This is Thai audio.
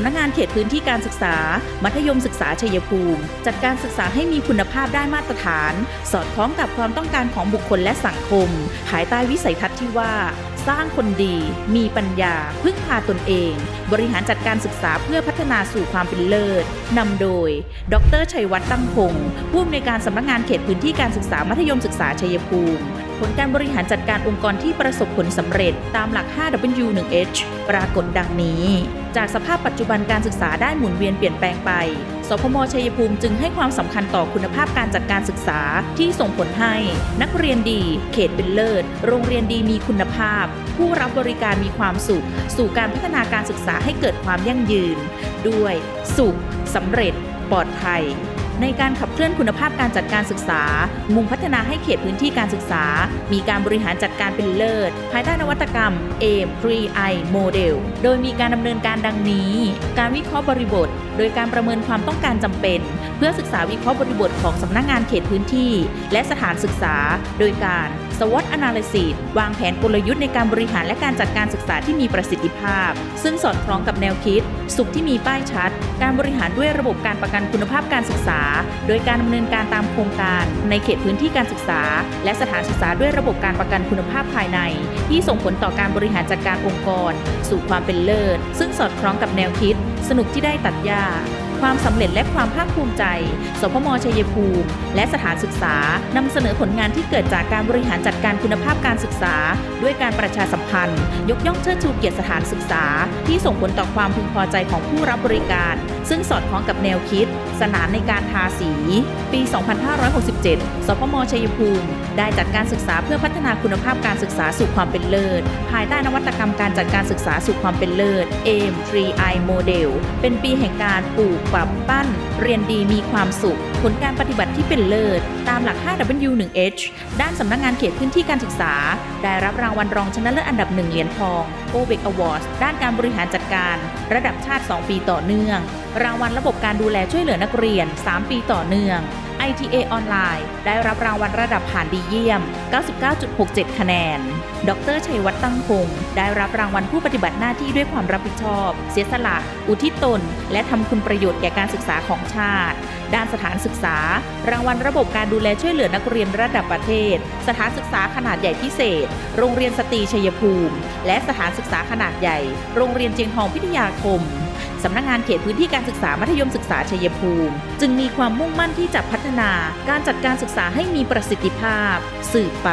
ำนักงานเขตพื้นที่การศึกษา มัธยมศึกษาชัยภูมิ จัดการศึกษาให้มีคุณภาพได้มาตรฐาน สอดคล้องกับความต้องการของบุคคลและสังคม ภายใต้วิสัยทัศน์ที่ว่า สร้างคนดี มีปัญญา พึ่งพาตนเอง บริหารจัดการศึกษาเพื่อพัฒนาสู่ความเป็นเลิศนำโดย ดรชัยวัฒน์ตั้งพงศ์ผู้อำนวยการสำนักงานเขตพื้นที่การศึกษามัธยมศึกษาชัยภูมิ ผลการบริหารจัดการองค์กรที่ประสบผลสำเร็จตามหลัก 5W1H ปรากฏดังนี้ จากสภาพปัจจุบันการศึกษาได้หมุนเวียนเปลี่ยนแปลงไป สพมชัยภูมิจึงให้ความสำคัญต่อคุณภาพการจัดการศึกษาที่ส่งผลให้ นักเรียนดี เขตเป็นเลิศ โรงเรียนดีมีคุณภาพ ผู้รับบริการมีความสุข สู่การพัฒนาการศึกษาให้เกิดความยั่งยืน ด้วย สุขสำเร็จ ปลอดภัย ในการขับเคลื่อนคุณภาพการจัดการศึกษา มุ่งพัฒนาให้เขตพื้นที่การศึกษา มีการบริหารจัดการเป็นเลิศ ภายใต้นวัตกรรม AIM 3i Model โดยมีการดำเนินการดังนี้ การวิเคราะห์บริบท โดยการประเมินความต้องการจำเป็น เพื่อศึกษาวิเคราะห์บริบทของสำนักงานเขตพื้นที่ และสถานศึกษา โดยการ SWOT Analysis วางแผนกลยุทธ์ในการบริหารและการจัดการศึกษาที่มีประสิทธิภาพ ซึ่งสอดคล้องกับแนวคิด สุขที่มีป้ายชัด การบริหารด้วยระบบการประกันคุณภาพการศึกษาโดยการดำเนินการตามโครงการในเขตพื้นที่การศึกษา และสถานศึกษาด้วยระบบการประกันคุณภาพภายใน ที่ส่งผลต่อการบริหารจัดการองค์กร สู่ความเป็นเลิศ ซึ่งสอดคล้องกับแนวคิด สนุกที่ได้ตัดหญ้าความสำเร็จและความภาคภูมิใจ สพมชัยภูมิ และสถานศึกษานำเสนอผลงานที่เกิดจากการบริหารจัดการคุณภาพการศึกษา ด้วยการประชาสัมพันธ์ ยกย่องเชิดชูเกียรติสถานศึกษา ที่ส่งผลต่อความพึงพอใจของผู้รับบริการ ซึ่งสอดคล้องกับแนวคิด สนานในการทาสี ปี 2567 สพมชัยภูมิ ได้จัดการศึกษาเพื่อพัฒนาคุณภาพการศึกษาสู่ความเป็นเลิศ ภายใต้นวัตกรรมการจัดการศึกษาสู่ความเป็นเลิศ AIM 3i Model เป็นปีแห่งการปลูกปรับปั้น เรียนดีมีความสุข ผลการปฏิบัติที่เป็นเลิศ ตามหลัก 5W1H ด้านสำนักงานเขตพื้นที่การศึกษา ได้รับรางวัลรองชนะเลิศอันดับหนึ่งเหรียญทอง o b e c Awards ด้านการบริหารจัดการ ระดับชาติ 2 ปีต่อเนื่อง รางวัลระบบการดูแลช่วยเหลือนักเรียน 3 ปีต่อเนื่อง ITA ออนไลน์ได้รับรางวัลระดับผ่านดีเยี่ยม 99.67 คะแนน ดรชัยวัฒน์ตั้งพงศ์ได้รับรางวัลผู้ปฏิบัติหน้าที่ด้วยความรับผิดชอบ เสียสละ อุทิศตน และทำคุณประโยชน์แก่การศึกษาของชาติ ด้านสถานศึกษา รางวัลระบบการดูแลช่วยเหลือนักเรียนระดับประเทศ สถานศึกษาขนาดใหญ่พิเศษ โรงเรียนสตรีชัยภูมิ และสถานศึกษาขนาดใหญ่ โรงเรียนเจียงทองพิทยาคม สำนักงานเขตพื้นที่การศึกษามัธยมศึกษาชัยภูมิ จึงมีความมุ่งมั่นที่จะพัฒนาการจัดการศึกษาให้มีประสิทธิภาพสืบไป